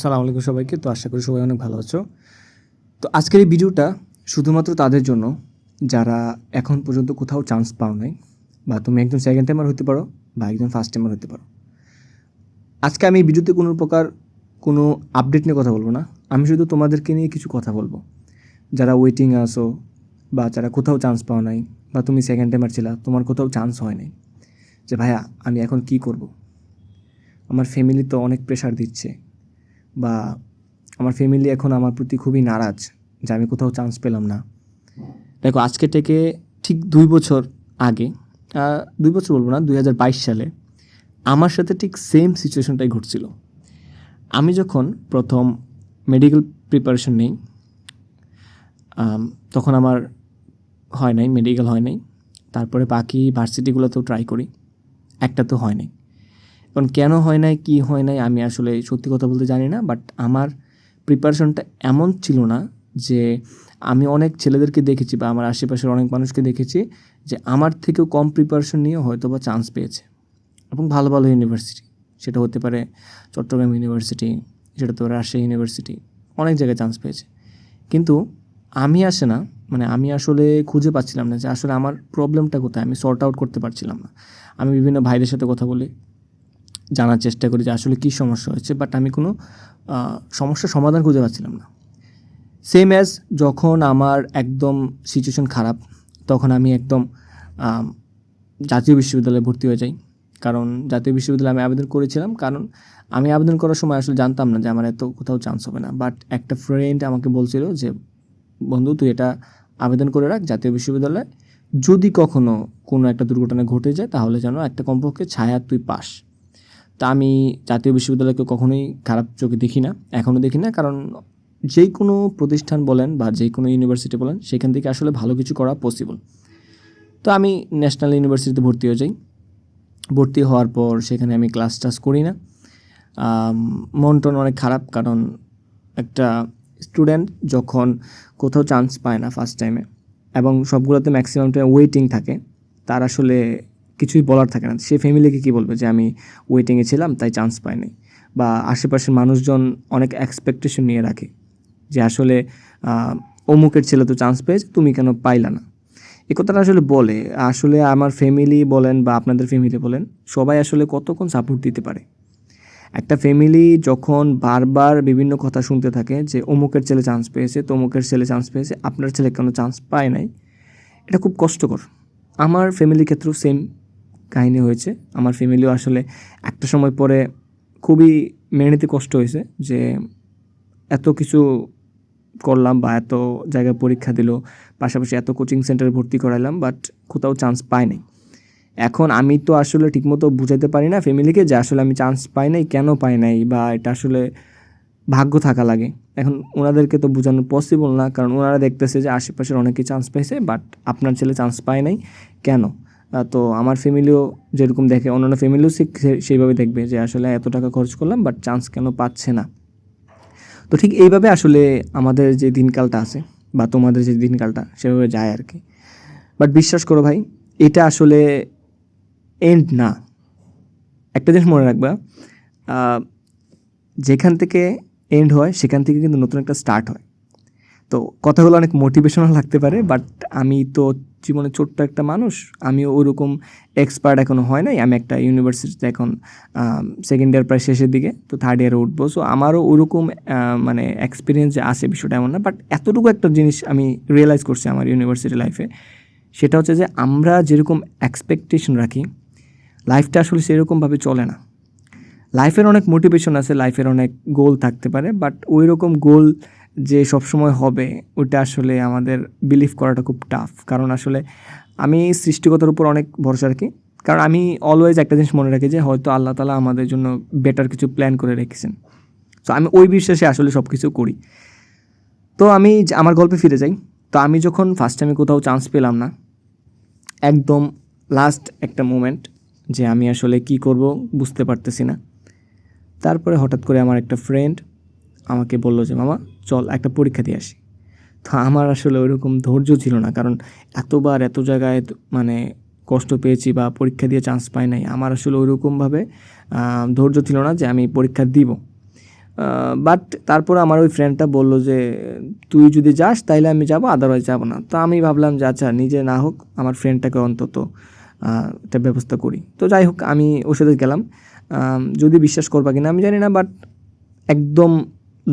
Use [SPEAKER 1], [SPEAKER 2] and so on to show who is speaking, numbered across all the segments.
[SPEAKER 1] সালাম আলাইকুম সবাইকে। তো আশা করি সবাই অনেক ভালো আছো। তো আজকের এই ভিডিওটা শুধুমাত্র তাদের জন্য, যারা এখন পর্যন্ত কোথাও চান্স পাও নাই, বা তুমি একজন সেকেন্ড টাইমার হতে পারো, বা একজন ফার্স্ট টাইমার হতে পারো। আজকে আমি এই ভিডিওতে কোনো প্রকার কোনো আপডেট নিয়ে কথা বলব না। আমি শুধু তোমাদেরকে নিয়ে কিছু কথা বলব। যারা ওয়েটিং আসো বা যারা কোথাও চান্স পাও নাই, বা তুমি সেকেন্ড টাইমার ছিলা, তোমার কোথাও চান্স হয় নাই, যে ভাইয়া, আমি এখন কি করব? আমার ফ্যামিলি তো অনেক প্রেশার দিচ্ছে। বা আমার ফ্যামিলি এখন আমার প্রতি খুবই নারাজ যে আমি কোথাও চান্স পেলাম না। দেখো, আজকে থেকে ঠিক দুই বছর আগে দুই বছর বলব না, দুই হাজার বাইশ সালে আমার সাথে ঠিক সেম সিচুয়েশনটাই ঘটছিল। আমি যখন প্রথম মেডিকেল প্রিপারেশন নেই তখন আমার হয় নাই মেডিকেল হয় নাই। তারপরে বাকি ভার্সিটিগুলোতেও ট্রাই করি, একটা তো হয় নাই। এখন কেন হয় নাই, কি হয় নাই, আমি আসলে সত্যি কথা বলতে জানি না বাট আমার প্রিপারেশনটা এমন ছিল না যে আমি অনেক ছেলেদেরকে দেখেছি বা আমার আশেপাশের অনেক মানুষকে দেখেছি যে আমার থেকেও কম প্রিপারেশন নিয়ে হয়তো বা চান্স পেয়েছে। এবং ভালো ভালো ইউনিভার্সিটি সেটা হতে পারে চট্টগ্রাম ইউনিভার্সিটি সেটা তো রাজশাহী ইউনিভার্সিটি অনেক জায়গায় চান্স পেয়েছে। কিন্তু আমি আসে না মানে আমি আসলে খুঁজে পাচ্ছিলাম না যে আসলে আমার প্রবলেমটা কোথায়, আমি সর্ট আউট করতে পারছিলাম না। আমি বিভিন্ন ভাইদের সাথে কথা বলি জানার চেষ্টা করি যে আসলে কী সমস্যা হয়েছে বাট আমি কোনো সমস্যার সমাধান খুঁজে পাচ্ছিলাম না। সেম অ্যাজ যখন আমার একদম সিচুয়েশন খারাপ, তখন আমি একদম জাতীয় বিশ্ববিদ্যালয়ে ভর্তি হয়ে যাই। কারণ জাতীয় বিশ্ববিদ্যালয়ে আমি আবেদন করেছিলাম, কারণ আমি আবেদন করার সময় আসলে জানতাম না যে আমার এত কোথাও চান্স হবে না। বাট একটা ফ্রেন্ড আমাকে বলছিল যে, বন্ধু, তুই এটা আবেদন করে রাখ জাতীয় বিশ্ববিদ্যালয়ে। যদি কখনো কোনো একটা দুর্ঘটনা ঘটে যায়, তাহলে যেন একটা কমপক্ষে ছায়া তুই পাস। তা আমি জাতীয় বিশ্ববিদ্যালয়কে কখনোই খারাপ চোখে দেখি না এখনও দেখি না, কারণ যে কোনো প্রতিষ্ঠান বলেন বা যে কোনো ইউনিভার্সিটি বলেন, সেখান থেকে আসলে ভালো কিছু করা পসিবল তো আমি ন্যাশনাল ইউনিভার্সিটিতে ভর্তি হয়ে যাই। ভর্তি হওয়ার পর সেখানে আমি ক্লাস টাস করি না। মন টন অনেক খারাপ, কারণ একটা স্টুডেন্ট যখন কোথাও চান্স পায় না ফার্স্ট টাইমে এবং সবগুলোতে ম্যাক্সিমাম টাইম ওয়েটিং থাকে, তার আসলে কিছুই বলার থাকে না। সে ফ্যামিলিকে কী বলবে যে, আমি ওয়েটিংয়ে ছিলাম, তাই চান্স পাইনি। বা আশেপাশের মানুষজন অনেক এক্সপেকটেশন নিয়ে রাখে যে, আসলে অমুকের ছেলে তো চান্স পেয়েছে, তুমি কেন পাইলা না? এ কথাটা আসলে বলে। আসলে আমার ফ্যামিলি বলেন বা আপনাদের ফ্যামিলি বলেন, সবাই আসলে কতক্ষণ সাপোর্ট দিতে পারে? একটা ফ্যামিলি যখন বারবার বিভিন্ন কথা শুনতে থাকে যে, অমুকের ছেলে চান্স পেয়েছে, তমুকের ছেলে চান্স পেয়েছে, আপনার ছেলে কেন চান্স পায় নাই? এটা খুব কষ্টকর। আমার ফ্যামিলির ক্ষেত্রেও সেম কাহিনী হয়েছে। আমার ফ্যামিলিও আসলে একটা সময় পরে খুবই মেনে নিতে কষ্ট হয়েছে যে এত কিছু করলাম বা এত জায়গায় পরীক্ষা দিল, পাশাপাশি এত কোচিং সেন্টারে ভর্তি করাইলাম বাট কোথাও চান্স পাই নাই। এখন আমি তো আসলে ঠিকমতো বুঝাতে পারি না ফ্যামিলিকে যে আসলে আমি চান্স পাই নাই, কেন পাই নাই বা এটা আসলে ভাগ্য থাকা লাগে। এখন ওনাদেরকে তো বোঝানো পসিবল না, কারণ ওনারা দেখতেছে যে আশেপাশের অনেকেই চান্স পাইছে বাট আপনার ছেলে চান্স পায় নাই, কেন? তো আমার ফ্যামিলিও যেরকম দেখে, অন্যান্য ফ্যামিলিও সেইভাবে দেখবে যে আসলে এত টাকা খরচ করলাম বাট চান্স কেন পাচ্ছে না। তো ঠিক এইভাবে আসলে আমাদের যে দিনকালটা আছে, বা তোমাদের যে দিনকালটা, সেভাবে যায় আর কি। বাট বিশ্বাস করো ভাই, এটা আসলে এন্ড না। একটা জিনিস মনে রাখবা যেখান থেকে এন্ড হয়, সেখান থেকে কিন্তু নতুন একটা স্টার্ট হয়। তো কথাগুলো অনেক মোটিভেশনাল লাগতে পারে বাট আমি তো জীবনে ছোট্ট একটা মানুষ, আমি ওরকম এক্সপার্ট এখনও হয় নাই। আমি একটা ইউনিভার্সিটিতে এখন সেকেন্ড ইয়ার প্রায় শেষের দিকে, তো থার্ড ইয়ারে উঠবো। সো আমারও ওরকম মানে এক্সপিরিয়েন্স যে আছে বিষয়টা এমন না বাট এতটুকু একটা জিনিস আমি রিয়েলাইজ করছি আমার ইউনিভার্সিটি লাইফে সেটা হচ্ছে যে, আমরা যেরকম এক্সপেকটেশন রাখি লাইফটা আসলে সেরকমভাবে চলে না। লাইফের অনেক মোটিভেশন আছে লাইফের অনেক গোল থাকতে পারে বাট ওই রকম গোল যে সবসময় হবে, ওইটা আসলে আমাদের বিলিভ করাটা খুব টাফ কারণ আসলে আমি সৃষ্টিকতার উপর অনেক ভরসা রাখি। কারণ আমি অলওয়েজ একটা জিনিস মনে রাখি যে হয়তো আল্লাহ তালা আমাদের জন্য বেটার কিছু প্ল্যান করে রেখেছেন। তো আমি ওই বিশ্বাসে আসলে সব কিছু করি। তো আমি আমার গল্পে ফিরে যাই। তো আমি যখন ফার্স্ট টাইমে কোথাও চান্স পেলাম না, একদম লাস্ট একটা মোমেন্ট যে আমি আসলে কি করব বুঝতে পারতেছি না। তারপরে হঠাৎ করে আমার একটা ফ্রেন্ড আমাকে বলল যে, মামা, চল একটা পরীক্ষা দিয়ে আসি। তো আমার আসলে ওইরকম ধৈর্য ছিল না, কারণ এতবার এত জায়গায় মানে কষ্ট পেয়েছি বা পরীক্ষা দিয়ে চান্স পাই নাই। আমার আসলে ওইরকমভাবে ধৈর্য ছিল না যে আমি পরীক্ষা দিব। বাট তারপর আমার ওই ফ্রেন্ডটা বলল যে, তুই যদি যাস তাইলে আমি যাব আদারওয়াইজ যাব না। তো আমি ভাবলাম যে আচ্ছা নিজে না হোক, আমার ফ্রেন্ডটাকে অন্তত একটা ব্যবস্থা করি। তো যাই হোক, আমি ওর সাথে গেলাম। যদি বিশ্বাস করবা কিনা আমি জানি না বাট একদম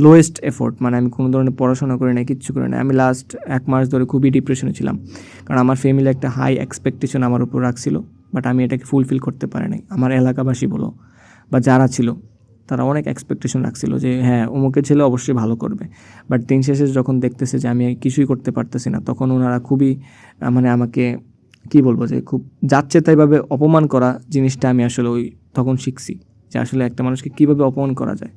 [SPEAKER 1] লোয়েস্ট এফোর্ট মানে আমি কোনো ধরনের পড়াশোনা করি না কিচ্ছু করি না আমি লাস্ট এক মাস ধরে খুবই ডিপ্রেশনে ছিলাম। কারণ আমার ফ্যামিলি একটা হাই এক্সপেকটেশন আমার উপর রাখছিল বাট আমি এটাকে ফুলফিল করতে পারি নাই। আমার এলাকাবাসী বলো, বা যারা ছিল, তারা অনেক এক্সপেকটেশন রাখছিল যে হ্যাঁ অমুকের ছেলে অবশ্যই ভালো করবে। বাট দিন শেষে যখন দেখতেছে যে, আমি কিছুই করতে পারতেছি না, তখন ওনারা খুবই মানে আমাকে, কি বলব যে, খুব যাচ্ছে তাইভাবে অপমান করা জিনিসটা আমি আসলে ওই, তখন শিখছি। যে আসলে একটা মানুষকে কীভাবে অপমান করা যায়।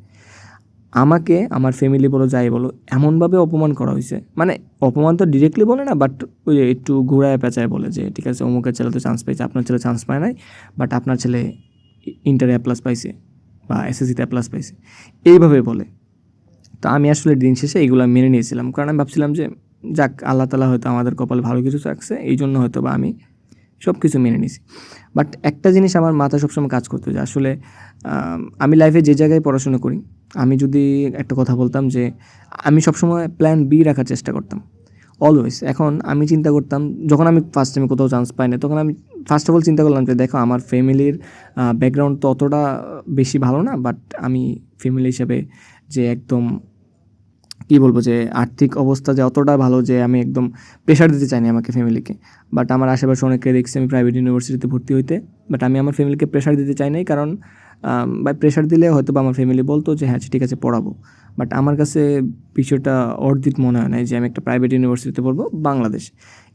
[SPEAKER 1] আমাকে, আমার ফ্যামিলি বলো, যাই বলো, এমনভাবে অপমান করা হয়েছে। মানে অপমান তো ডিরেক্টলি বলে না বাট ওই একটু ঘুরায় পেঁচায় বলে যে, ঠিক আছে, অমুকের ছেলে তো চান্স পেয়েছে, আপনার ছেলে চান্স পায় নাই বাট আপনার ছেলে ইন্টারে এ প্লাস পাইছে বা এসএসসিতে এ প্লাস পাইছে। এইভাবে বলে। তো আমি আসলে দিন শেষে এগুলো মেনে নিয়েছিলাম, কারণ আমি ভাবছিলাম যে, যাক, আল্লাহ তালা হয়তো আমাদের কপালে ভালো কিছু রাখছে এই জন্য হয়তো বা আমি সব কিছু মেনে নিছি বাট একটা জিনিস আমার মাথায় সবসময় কাজ করতো যে, আসলে আমি লাইফে যে জায়গায় পড়াশোনা করি আমি যদি একটা কথা বলতাম যে আমি সবসময় প্ল্যান বি রাখার চেষ্টা করতাম অলওয়েজ এখন আমি চিন্তা করতাম, যখন আমি ফার্স্ট টাইমে কোথাও চান্স পাই না তখন আমি ফার্স্ট অফ অল চিন্তা করলাম যে দেখো আমার ফ্যামিলির ব্যাকগ্রাউন্ড তো অতটা বেশি ভালো না বাট আমি ফ্যামিলি হিসেবে যে একদম, কি বলব যে আর্থিক অবস্থা যে অতটা ভালো যে আমি একদম প্রেশার দিতে চাইনি আমাকে ফ্যামিলিকে বাট আমার আশেপাশে অনেকে দেখছি আমি প্রাইভেট ইউনিভার্সিটিতে ভর্তি হইতে বাট আমি আমার ফ্যামিলিকে প্রেশার দিতে চাই নাই, কারণ বা প্রেশার দিলে হয়তো বা আমার ফ্যামিলি বলতো যে হ্যাঁ ঠিক আছে, পড়াবো। বাট আমার কাছে বিষয়টা অর্ধিত মনে হয় না যে, আমি একটা প্রাইভেট ইউনিভার্সিটিতে পড়ব বাংলাদেশ।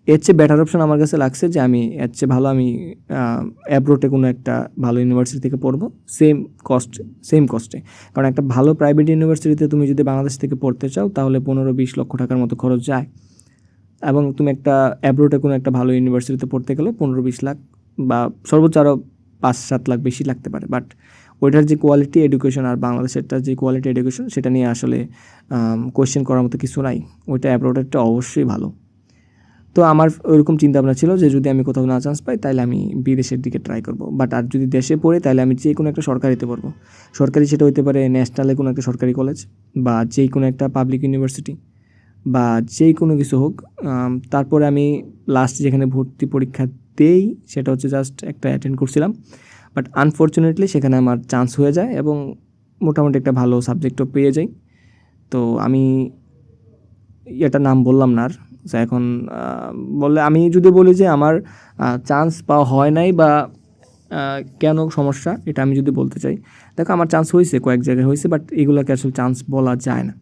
[SPEAKER 1] এর চেয়ে বেটার অপশন আমার কাছে লাগছে যে, আমি, এর চেয়ে ভালো আমি অ্যাব্রোটে কোনো একটা ভালো ইউনিভার্সিটি থেকে পড়ব সেম কস্ট সেম কস্টে কারণ একটা ভালো প্রাইভেট ইউনিভার্সিটিতে তুমি যদি বাংলাদেশ থেকে পড়তে চাও, তাহলে পনেরো বিশ লক্ষ টাকার মতো খরচ যায়। এবং তুমি একটা অ্যাব্রোটে কোনো একটা ভালো ইউনিভার্সিটিতে পড়তে গেলে পনেরো বিশ লাখ বা সর্বোচ্চ আরও পাঁচ সাত লাখ বেশি লাগতে পারে। বাট ওইটার যে কোয়ালিটি এডুকেশন আর বাংলাদেশেরটা যে কোয়ালিটি এডুকেশন সেটা নিয়ে আসলে কোয়েশ্চেন করার মতো কিছু নাই। ওইটা অ্যাব্রোডেরটা অবশ্যই ভালো। তো আমার ওইরকম চিন্তা ভাবনা ছিল যে যদি আমি কোথাও না চান্স পাই তাহলে আমি বিদেশের দিকে ট্রাই করব। বাট আর যদি দেশে পড়ে তাহলে আমি যে কোনো একটা সরকারিতে পড়ব। সরকারি সেটা হতে পারে ন্যাশনালে কোনো একটা সরকারি কলেজ বা যেই কোনো একটা পাবলিক ইউনিভার্সিটি বা যেই কোনো কিছু হোক। তারপরে আমি লাস্ট যেখানে ভর্তি পরীক্ষা দেই সেটা হচ্ছে জাস্ট একটা অ্যাটেন্ড করছিলাম। বাট আনফর্চুনেটলি সেখানে আমার চান্স হয়ে যায় এবং মোটামুটি একটা ভালো সাবজেক্টও পেয়ে যাই। তো আমি এটা নাম বললাম না আর। এখন বললে আমি যদি বলি যে আমার চান্স পাওয়া হয় নাই বা কেন সমস্যা এটা আমি যদি বলতে চাই। দেখো আমার চান্স হয়েছে, কয়েক জায়গায় হয়েছে বাট এগুলোকে আসলে চান্স বলা যায় না।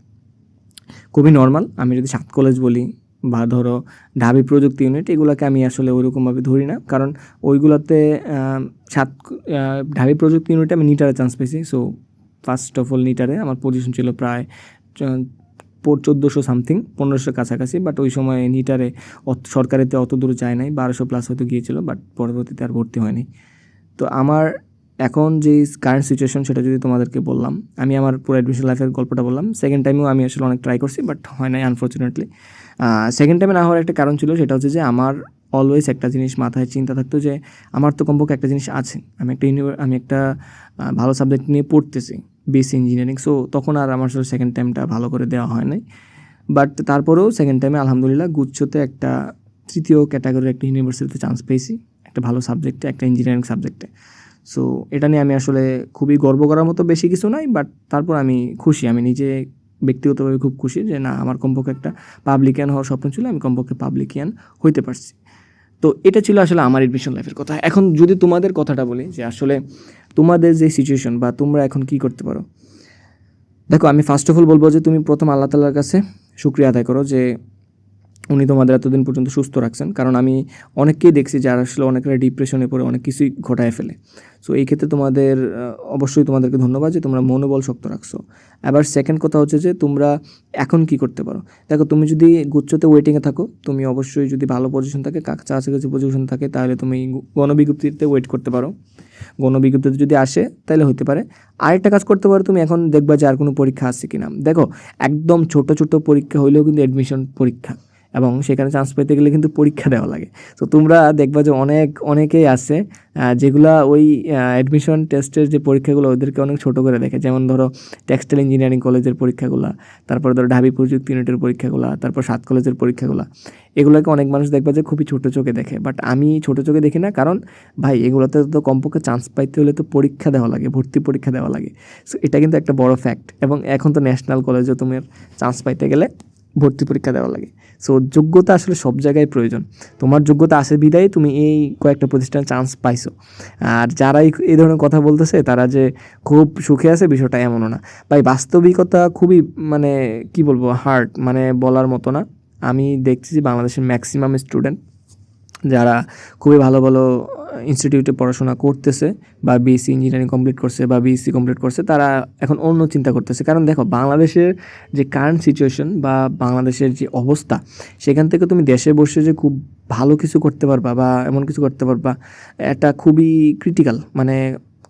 [SPEAKER 1] খুবই নর্মাল আমি যদি সাত কলেজ বলি বা ধরো ঢাবি প্রযুক্তি ইউনিট এগুলোকে আমি আসলে ওইরকমভাবে ধরি না। কারণ ওইগুলোতে সাত ঢাবি প্রযুক্তি ইউনিটে আমি নিটারে চান্স পেয়েছি। সো ফার্স্ট অফ অল নিটারে আমার পজিশন ছিল প্রায় চোদ্দোশো সামথিং পনেরোশো কাছাকাছি। বাট ওই সময় নিটারে সরকারিতে অত দূর যায় নাই, বারোশো প্লাস হয়তো গিয়েছিল বাট পরবর্তীতে আর ভর্তি হয়নি। তো আমার এখন যে কারেন্ট সিচুয়েশন সেটা যদি তোমাদেরকে বললাম, আমি আমার পুরো অ্যাডমিশন লাইফের গল্পটা বললাম। সেকেন্ড টাইমেও আমি আসলে অনেক ট্রাই করছি বাট হয় নাই আনফর্চুনেটলি সেকেন্ড টাইমে না হওয়ার একটা কারণ ছিল, সেটা হচ্ছে যে আমার অলওয়েজ একটা জিনিস মাথায় চিন্তা থাকতো যে আমার তো কমপক্ষে একটা জিনিস আছে। আমি একটা আমি একটা ভালো সাবজেক্ট নিয়ে পড়তেছি বিএসসি ইঞ্জিনিয়ারিং সো তখন আর আমার আসলে সেকেন্ড টাইমটা ভালো করে দেওয়া হয় নাই। বাট তারপরেও সেকেন্ড টাইমে আলহামদুলিল্লাহ গুচ্ছতে একটা তৃতীয় ক্যাটাগরির একটা ইউনিভার্সিটিতে চান্স পেয়েছি, একটা ভালো সাবজেক্টে একটা ইঞ্জিনিয়ারিং সাবজেক্টে সো এটা নিয়ে আমি আসলে খুবই গর্ব করার মতো বেশি কিছু নাই বাট তারপর আমি খুশি। আমি নিজে ব্যক্তিগতভাবে খুব খুশি যে, না, আমার কমপক্ষে একটা পাবলিকিয়ান হওয়ার স্বপ্ন ছিল, আমি কমপক্ষে পাবলিকিয়ান হইতে পারছি। তো এটা ছিল আসলে আমার এডমিশন লাইফের কথা। এখন যদি তোমাদের কথাটা বলি যে, আসলে তোমাদের যে সিচুয়েশন বা তোমরা এখন কি করতে পারো? দেখো, আমি ফার্স্ট অফ অল বলব যে, তুমি প্রথম আল্লাহ তালার কাছে শুক্রিয়া আদায় করো যে উনি তোমাদের এতদিন পর্যন্ত সুস্থ রাখছেন। কারণ আমি অনেককেই দেখছি যারা আসলে অনেকেরা ডিপ্রেশনে পড়ে অনেক কিছুই ঘটায় ফেলে। সো এই ক্ষেত্রে তোমাদের অবশ্যই তোমাদেরকে ধন্যবাদ যে তোমরা মনোবল শক্ত রাখছো। আবার সেকেন্ড কথা হচ্ছে যে তোমরা এখন কি করতে পারো? দেখো, তুমি যদি গুচ্ছতে ওয়েটিংয়ে থাকো, তুমি অবশ্যই যদি ভালো পজিশন থাকে কাছাকাছি পজিশন থাকে, তাহলে তুমি গণবিজ্ঞপ্তিতে ওয়েট করতে পারো। গণবিজ্ঞপ্তিতে যদি আসে, তাহলে হতে পারে। আরেকটা কাজ করতে পারো, তুমি এখন দেখবা যে আর কোনো পরীক্ষা আছে কি না দেখো, একদম ছোট ছোট পরীক্ষা হইলেও কিন্তু অ্যাডমিশন পরীক্ষা। এবং সেখানে চান্স পেতে গেলে কিন্তু পরীক্ষা দেওয়া লাগে। তো তোমরা দেখবা যে অনেক, অনেকেই আছে যেগুলা ওই অ্যাডমিশন টেস্টের যে পরীক্ষাগুলো ওদেরকে অনেক ছোট করে দেখে। যেমন ধরো টেক্সটাইল ইঞ্জিনিয়ারিং কলেজের পরীক্ষাগুলো, তারপর ধরো ঢাবি প্রযুক্তি ইউনিটের পরীক্ষাগুলো, তারপর সাত কলেজের পরীক্ষাগুলো। এগুলোকে অনেক মানুষ দেখবা যে খুবই ছোটো চোখে দেখে। বাট আমি ছোটো চোখে দেখি না, কারণ ভাই, এগুলোতে তো কমপক্ষে চান্স পাইতে হলে তো পরীক্ষা দেওয়া লাগে, ভর্তি পরীক্ষা দেওয়া লাগে। সো এটা কিন্তু একটা বড় ফ্যাক্ট এবং এখন তো ন্যাশনাল কলেজে তোমার চান্স পাইতে গেলে ভর্তি পরীক্ষা দেওয়া লাগে। সো যোগ্যতা আসলে সব জায়গায় প্রয়োজন। তোমার যোগ্যতা আছে বিদায়, তুমি এই কয়েকটা প্রতিষ্ঠানে চান্স পাইছো। আর যারা এই- এই ধরনের কথা বলতেছে, তারা যে খুব সুখে আছে, বিষয়টা এমনও না। ভাই, বাস্তবিকতা খুবই মানে কি বলব হার্ড মানে বলার মতো না। আমি দেখছি যে বাংলাদেশের ম্যাক্সিমাম স্টুডেন্ট যারা খুবই ভালো ভালো ইনস্টিটিউটে পড়াশোনা করতেছে বা বিএসসি ইঞ্জিনিয়ারিং কমপ্লিট করছে বা বিএসসি কমপ্লিট করছে, তারা এখন অন্য চিন্তা করতেছে। কারণ দেখো, বাংলাদেশের যে কারেন্ট সিচুয়েশন বা বাংলাদেশের যে অবস্থা, সেখান থেকে তুমি দেশে বসে যে খুব ভালো কিছু করতে পারবা বা এমন কিছু করতে পারবা, এটা খুবই ক্রিটিক্যাল মানে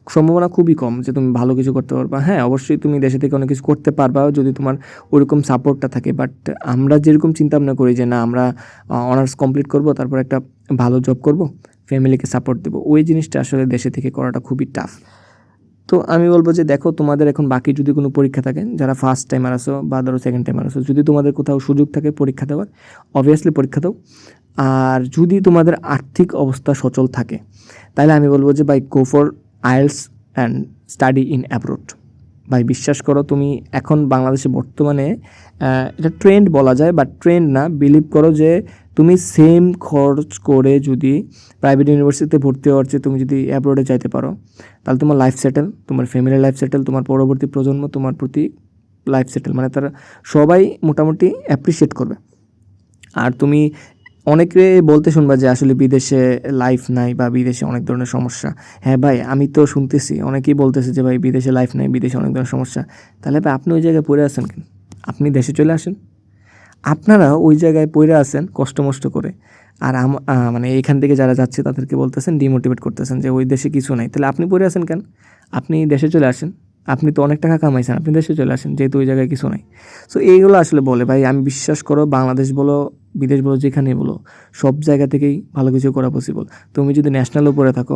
[SPEAKER 1] সম্ভাবনা খুবই কম যে তুমি ভালো কিছু করতে পারবা। হ্যাঁ অবশ্যই তুমি দেশে থেকে অনেক কিছু করতে পারবা যদি তোমার ওরকম সাপোর্টটা থাকে বাট আমরা যেরকম চিন্তা ভাবনা করি যে না, আমরা অনার্স কমপ্লিট করব, তারপর একটা ভালো জব করব ফ্যামিলিকে সাপোর্ট দেবো। ওই জিনিসটা আসলে দেশে থেকে করাটা খুবই টাফ তো আমি বলব যে, দেখো, তোমাদের এখন বাকি যদি কোনো পরীক্ষা থাকে, যারা ফার্স্ট টাইমার আসো বা ধরো সেকেন্ড টাইমার আসো যদি তোমাদের কোথাও সুযোগ থাকে পরীক্ষা দেওয়ার অবভিয়াসলি পরীক্ষা দাও। আর যদি তোমাদের আর্থিক অবস্থা সচল থাকে, তাহলে আমি বলব যে by go for IELTS and study in abroad ভাই, বিশ্বাস করো তুমি এখন বাংলাদেশে বর্তমানে এটা ট্রেন্ড বলা যায় বাট ট্রেন্ড না। বিলিভ করো যে তুমি সেম খরচ করে যদি প্রাইভেট ইউনিভার্সিটিতে ভর্তি হওয়ার চেয়ে তুমি যদি অ্যাব্রোডে যাইতে পারো, তাহলে তোমার লাইফ সেটেল তোমার ফ্যামিলি লাইফ সেটেল তোমার পরবর্তী প্রজন্ম তোমার প্রতি লাইফ সেটেল মানে তারা সবাই মোটামুটি অ্যাপ্রিসিয়েট করবে। আর তুমি অনেকে বলতে শুনবা যে আসলে বিদেশে লাইফ নাই বা বিদেশে অনেক ধরনের সমস্যা। হ্যাঁ ভাই, আমি তো শুনতেছি। অনেকেই বলতেছে যে ভাই, বিদেশে লাইফ নাই, বিদেশে অনেক ধরনের সমস্যা। তাহলে ভাই, আপনি ওই জায়গায় পড়ে আছেন কেন? আপনি দেশে চলে আসেন? আপনারা ওই জায়গায় পড়ে আছেন কষ্ট মষ্ট করে। আর মানে এইখান থেকে যারা যাচ্ছে, তাদেরকে বলতেছেন ডিমোটিভেট করতেছেন যে ওই দেশে কিছু নাই। তাহলে আপনি পড়ে আছেন কেন? আপনি দেশে চলে আসেন। আপনি তো অনেক টাকা কামাইছেন, আপনি দেশে চলে আসেন, যেহেতু ওই জায়গায় কিছু নাই। সো এইগুলো আসলে বলে, ভাই, আমি বিশ্বাস করো, বাংলাদেশ বলো বিদেশ বলো যেখানেই বলো, সব জায়গা থেকেই ভালো কিছু করা পসিবল তুমি যদি ন্যাশনাল উপরে থাকো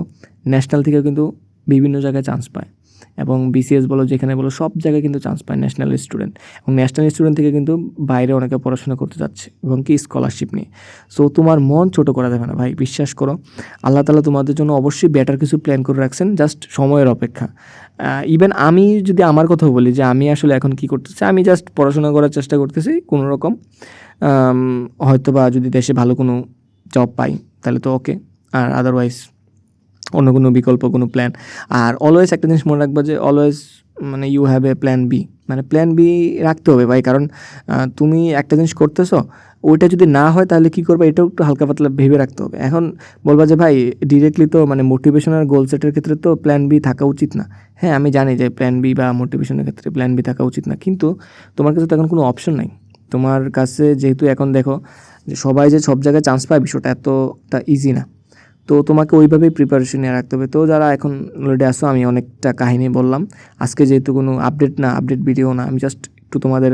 [SPEAKER 1] ন্যাশনাল থেকেও কিন্তু বিভিন্ন জায়গায় চান্স পায়। এবং বিসিএস বলো, যেখানে বলো, সব জায়গায় কিন্তু চান্স পায় ন্যাশনাল স্টুডেন্ট এবং ন্যাশনাল স্টুডেন্ট থেকে কিন্তু বাইরে অনেকে পড়াশোনা করতে যাচ্ছে, এবং কি স্কলারশিপ নিয়ে। সো তোমার মন ছোট করা যাবে না, ভাই, বিশ্বাস করো। আল্লাহ তালা তোমাদের জন্য অবশ্যই বেটার কিছু প্ল্যান করে রাখছেন জাস্ট সময়ের অপেক্ষা। ইভেন আমি যদি আমার কথা বলি যে, আমি আসলে এখন কি করতেছি, আমি জাস্ট পড়াশোনা করার চেষ্টা করতেছি, কোনো রকম। হয়তো বা যদি দেশে ভালো কোনো জব পাই, তাহলে তো ওকে আর আদারওয়াইজ অন্য কোনো বিকল্প, কোনো প্ল্যান আর অলওয়েজ একটা জিনিস মনে রাখব যে অলওয়েজ মানে you have a plan B মানে প্ল্যান বি রাখতে হবে ভাই, কারণ তুমি একটা জিনিস করতেছো, ওইটা যদি না হয় তাহলে কী করবে? এটাও একটু হালকা পাতলা ভেবে রাখতে হবে। এখন বলবা যে ভাই ডিরেক্টলি তো মানে মোটিভেশন আর গোল সেটের ক্ষেত্রে তো প্ল্যান বি থাকা উচিত না। হ্যাঁ আমি জানি যে প্ল্যান বি বা মোটিভেশনের ক্ষেত্রে প্ল্যান বি থাকা উচিত না, কিন্তু তোমার কাছে তো এখন কোনো অপশন নাই। তোমার কাছে যেহেতু এখন দেখো যে সবাই যে সব জায়গায় চান্স পায় বিষয়টা এতটা ইজি না। তো তোমাকে ওইভাবেই প্রিপারেশন নিয়ে রাখতে হবে। তো যারা এখন অলরেডি আসো আমি অনেকটা কাহিনী বললাম। আজকে যেহেতু কোনো আপডেট না আপডেট ভিডিও না, আমি জাস্ট একটু তোমাদের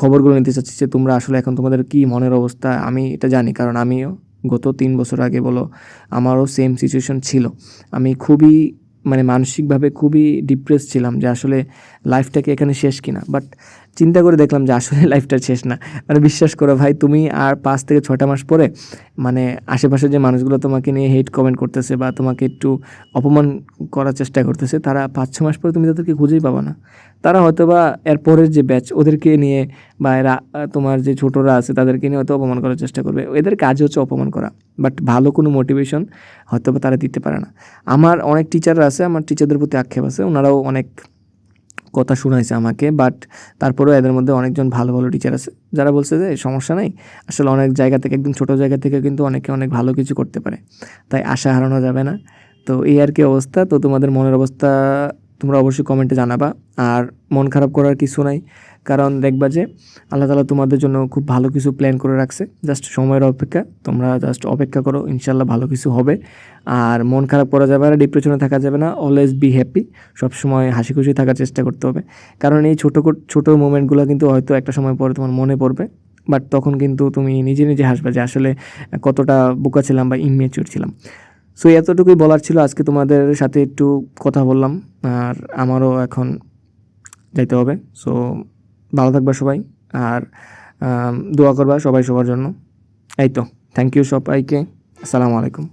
[SPEAKER 1] খবরগুলো নিতে চাচ্ছি যে তোমরা আসলে এখন তোমাদের কি মনের অবস্থা, আমি এটা জানি। কারণ আমিও গত তিন বছর আগে বলো, আমারও সেম সিচুয়েশন ছিল। আমি খুবই মানে মানসিকভাবে খুবই ডিপ্রেস ছিলাম যে আসলে লাইফটাকে এখানে শেষ কিনা? বাট চিন্তা করে দেখলাম যে আসলে লাইফটা শেষ না। মানে বিশ্বাস করো ভাই, তুমি আর পাঁচ থেকে ছটা মাস পরে মানে আশেপাশে যে মানুষগুলো তোমাকে নিয়ে হেট কমেন্ট করতেছে বা তোমাকে একটু অপমান করার চেষ্টা করতেছে, তারা পাঁচ, ছ মাস পরে তুমি তাদেরকে খুঁজেই পাবো না। তারা হয়তো বা এর পরের যে ব্যাচ ওদেরকে নিয়ে বা এরা তোমার যে ছোটরা আছে তাদেরকে নিয়ে হয়তো অপমান করার চেষ্টা করবে। এদের কাজ হচ্ছে অপমান করা। বাট ভালো কোনো মোটিভেশন হয়তো বা তারা দিতে পারে না। আমার অনেক টিচাররা আছে, আমার টিচারদের প্রতি আক্ষেপ আছে, ওনারাও অনেক কথা শোনাইছে আমাকে বাট তারপরেও এদের মধ্যে অনেকজন ভালো ভালো টিচার আছে। যারা বলছে যে সমস্যা নেই। আসলে অনেক জায়গা থেকে, একদম ছোটো জায়গা থেকে কিন্তু অনেকে অনেক ভালো কিছু করতে পারে। তাই আশা হারানো যাবে না। তো এই আর কি অবস্থা। তো তোমাদের মনের অবস্থা তোমরা অবশ্যই কমেন্টে জানাবা। আর মন খারাপ করার কিছু নাই। কারণ দেখবা যে আল্লাহ তালা তোমাদের জন্য খুব ভালো কিছু প্ল্যান করে রাখছে। জাস্ট সময়ের অপেক্ষা, তোমরা জাস্ট অপেক্ষা করো ইনশাল্লাহ ভালো কিছু হবে। আর মন খারাপ করা যাবে না ডিপ্রেশনে থাকা যাবে না অলওয়েজ বি হ্যাপি সবসময় হাসি খুশি থাকার চেষ্টা করতে হবে। কারণ এই ছোটো ছোটো মোমেন্টগুলো কিন্তু হয়তো একটা সময় পরে তোমার মনে পড়বে বাট তখন কিন্তু তুমি নিজে নিজে হাসবে যে আসলে কতটা বোকা ছিলাম বা ইমেচিওর ছিলাম। সো এতটুকুই বলার ছিল, আজকে তোমাদের সাথে একটু কথা বললাম, আর আমারও এখন যাইতে হবে। সো ভালো থাকবা সবাই, আর দোয়া করবা সবাই সবার জন্য। এই তো থ্যাংক ইউ সবাইকে, আসসালামু আলাইকুম।